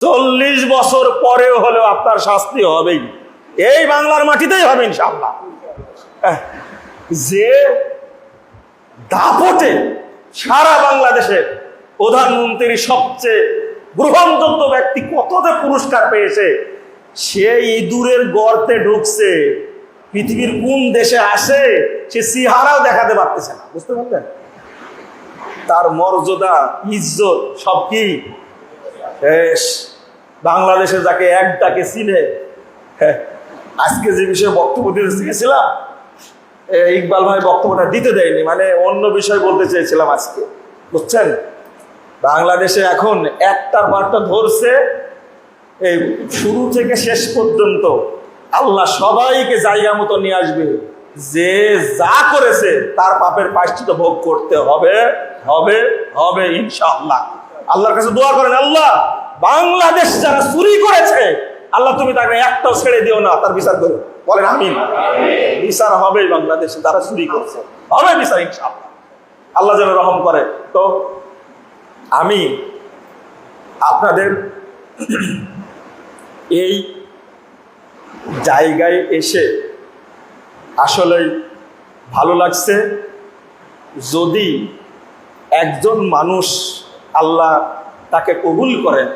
চল্লিশ বছর পরেও হলেও আপনার শাস্তি হবেই। এই বাংলার মাটিতেই হবে ইনশাআল্লাহ। আহ, যে দাপটে সারা বাংলাদেশের প্রধানমন্ত্রীর সবচেয়ে গ্রহণযোগ্য ব্যক্তি কত যে পুরস্কার পেয়েছে সে ইঁদুরের গর্তে ঢুকছে। পৃথিবীর কোন দেশে আসে সে সিহারাও দেখাতে পারতেছে না। বুঝতে পারলেন? তার মর্যাদা ইজ্জত সব কি? শেষ। বাংলাদেশে যাকে এক ডাকে চিনে হ্যাঁ, আজকে যে বিষয়ে বক্তব্য দিতে শিখেছিলাম ইকবাল ভাই বক্তব্যটা দিতে দেয়নি মানে অন্য বিষয় বলতে চেয়েছিলাম আজকে বুঝছেন? বাংলাদেশে এখন একটার বারটা ধরছে এই শুরু থেকে শেষ পর্যন্ত আল্লাহ সবাইকে জায়গা মতো নিয়ে আসবে যে যা করেছে তার পাপের পাশ্চিত ভোগ করতে হবে হবে হবে ইনশাআল্লাহ। আল্লাহর কাছে দোয়া করেন আল্লাহ বাংলাদেশ যারা চুরি করেছে আল্লাহ তুমি তাকে একটাও ছেড়ে দিও না তার বিচার করো। বলেন আমি বিচার হবে বাংলাদেশে যারা চুরি করছে। হবে বিচার ইনশাআল্লাহ। আল্লাহ যেন রহম করে। তো আমি আপনাদের এই জায়গায় এসে আসলেই ভালো লাগছে যদি একজন মানুষ আল্লাহ তাকে কবুল করেন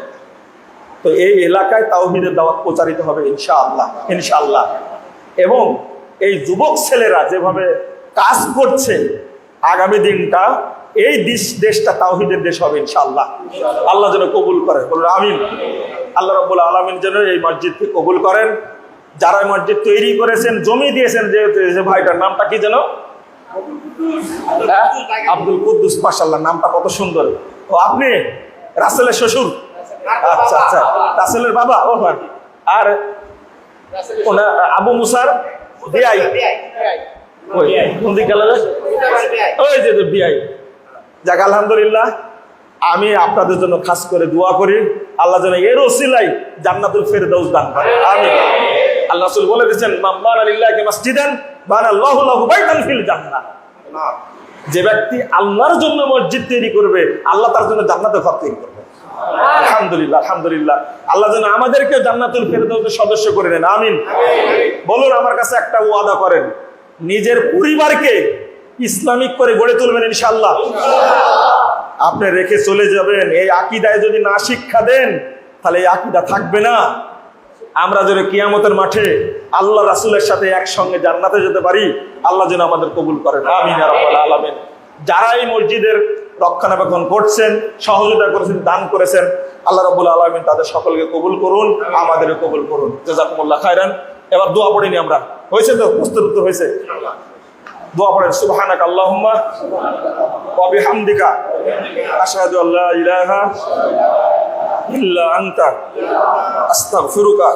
তো এই এলাকায় তাওহিদের দাওয়াত প্রচারিত হবে ইনশাআল্লাহ ইনশাআল্লাহ। এবং এই যুবক ছেলেরা যেভাবে কাজ করছে, আগামী দিনটা এই দেশ, দেশটা তাওহিদের দেশ হবে ইনশাআল্লাহ। আল্লাহ যেন কবুল করে, বলুন আমিন। আল্লাহ রব্বুল আলমিন যেন এই মসজিদকে কবুল করেন। যারা মসজিদ তৈরি করেছেন, জমি দিয়েছেন, যে ভাইটার নামটা কি যেন? হ্যাঁ? আব্দুল কুদ্দুস মাসাল্লাহ নামটা কত সুন্দর। ও আপনি রাসেলের শ্বশুর? আচ্ছা আচ্ছা। রাসেলের বাবা আর ওনা আবু মুসার বিআই। ওই কোন দিক গেল ওই যে বিআই। যাক আলহামদুলিল্লাহ। আমি আপনাদের জন্য খাস করে দোয়া করি। আল্লাহ যেন এর ওসিলাই জান্নাতুল ফেরদাউস দান করে। আমি আল্লাহ রাসূল বলে দিয়েছেন মাম্মান আলিল্লাহি মাসজিদান বানাল্লাহু লাহু বাইতান ফিল জান্নাহ। যে ব্যক্তি আল্লাহর জন্য মসজিদ তৈরি করবে আল্লাহ তার জন্য জান্নাতে ঘর তৈরি করবে। আলহামদুলিল্লাহ আলহামদুলিল্লাহ। আল্লাহ যেন আমাদেরকে জান্নাতুল ফেরদাউসের সদস্য করে নেন, আমিন। বলুন, আমার কাছে একটা ওয়াদা করেন। নিজের পরিবারকে ইসলামিক করে গড়ে তুলবেন, ইনশাআল্লাহ। আপনি রেখে চলে যাবেন, এই আকিদায় যদি না শিক্ষা দেন, তাহলে এই আকিদা থাকবে না। আমরা যেন কিয়ামতের মাঠে আল্লাহ রাসুলের সাথে একসঙ্গে জান্নাতে যেতে পারি, আল্লাহ যেন আমাদের কবুল করেন। আমিন আলামিন। যারা এই মসজিদের রক্ষণাবেক্ষণ করছেন, সহযোগিতা করেছেন, দান করেছেন। আল্লাহ রাব্বুল আলামিন তাদের সকলকে কবুল করুন, আমাদেরও কবুল করুন। জাযাকুমুল্লাহ খায়রান। এবার দোয়া পড়ে নি আমরা। হয়েছে তো? প্রস্তুত তো হয়েছে? দোয়া পড়েন, সুবহানাক আল্লাহুম্মা ওয়া বিহামদিকা। আশহাদু আল্লা ইলাহা ইল্লা আনতা। আস্তাগফিরুকা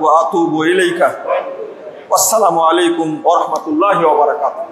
ওয়া আতুবু ইলাইকা। আসসালামু আলাইকুম ওয়া রাহমাতুল্লাহি ওয়া বারাকাতুহু।